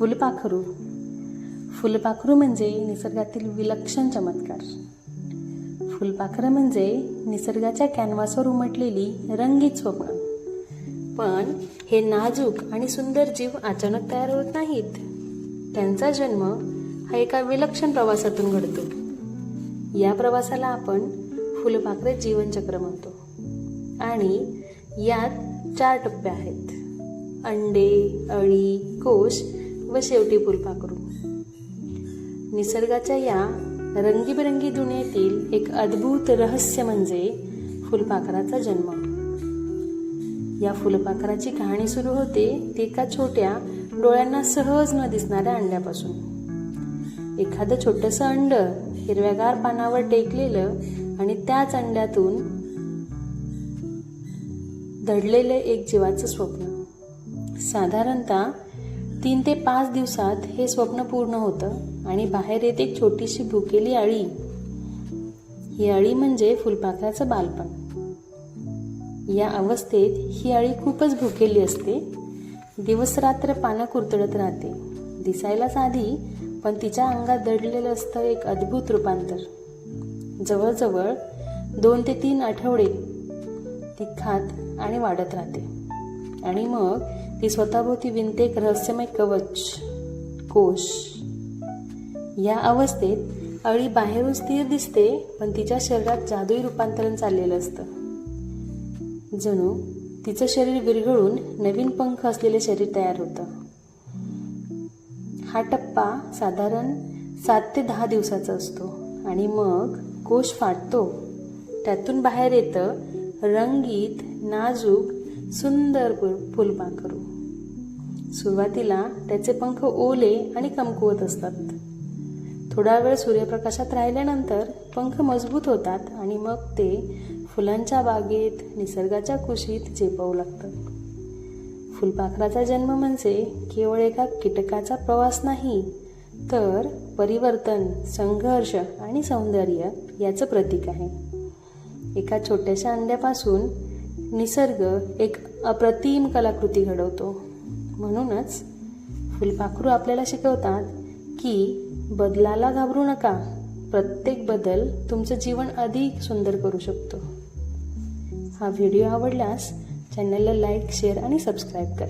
फुलपाखरू. फुलपाखरू म्हणजे निसर्गातील विलक्षण चमत्कार. फुलपाखरं म्हणजे निसर्गाच्या कॅनव्हासवर उमटलेली रंगीत स्वप्न पण हे नाजूक आणि सुंदर जीव अचानक तयार होत नाहीत. त्यांचा जन्म हा एका विलक्षण प्रवासातून घडतो. या प्रवासाला आपण फुलपाखरे जीवनचक्र म्हणतो. आणि यात चार टप्पे आहेत. अंडे अळी कोश व शेवटी फुलपाखरू निसर्गाच्या या रंगीबेरंगी दुनियेतील एक अद्भुत रहस्य म्हणजे फुलपाखराचा जन्म. या फुलपाखराची कहाणी सुरू होते ती एका छोट्या डोळ्यांना सहज न दिसणाऱ्या अंड्यापासून. एखादं छोटंसं अंड हिरव्यागार पानावर टेकलेलं आणि त्याच अंड्यातून दडलेलं एक जीवाचं स्वप्न. साधारणतः तीन ते पाच दिवसात हे स्वप्न पूर्ण होतं आणि बाहेर येते एक छोटीशी भुकेली अळी. ही अळी म्हणजे फुलपाखराचं बालपण. या अवस्थेत ही अळी खूपच भुकेली असते. दिवसरात्र पानं कुरतडत राहते. दिसायला साधी पण तिच्या अंगात दडलेलं असतं एक अद्भुत रूपांतर. जवळजवळ दोन ते तीन आठवडे ती खात आणि वाढत राहते. आणि मग ती स्वतःभोवती विणते एक रहस्यमय कवच कोश. या अवस्थेत अळी बाहेरून स्थिर दिसते पण तिच्या शरीरात जादुई रूपांतरण चाललेलं असतं. जणू तिचं शरीर विरघळून नवीन पंख असलेले शरीर तयार होतं. हा टप्पा साधारण सात ते दहा दिवसाचा असतो आणि मग कोश फाटतो. त्यातून बाहेर येतं रंगीत नाजूक सुंदर फुल फुलपाखरू सुरुवातीला त्याचे पंख ओले आणि कमकुवत असतात. थोडा वेळ सूर्यप्रकाशात राहिल्यानंतर पंख मजबूत होतात आणि मग ते फुलांच्या बागेत निसर्गाच्या कुशीत झेपावू लागतात. फुलपाखराचा जन्म म्हणजे केवळ एका कीटकाचा प्रवास नाही तर परिवर्तन संघर्ष आणि सौंदर्य याचं प्रतीक आहे. एका छोट्याशा अंड्यापासून निसर्ग एक अप्रतिम कलाकृती घडवतो. म्हणूनच फुलपाखरू आपल्याला शिकवतात की बदलाला घाबरू नका. प्रत्येक बदल तुमचं जीवन अधिक सुंदर करू शकतो. हा व्हिडिओ आवडल्यास चॅनलला लाईक शेअर आणि सबस्क्राईब करा.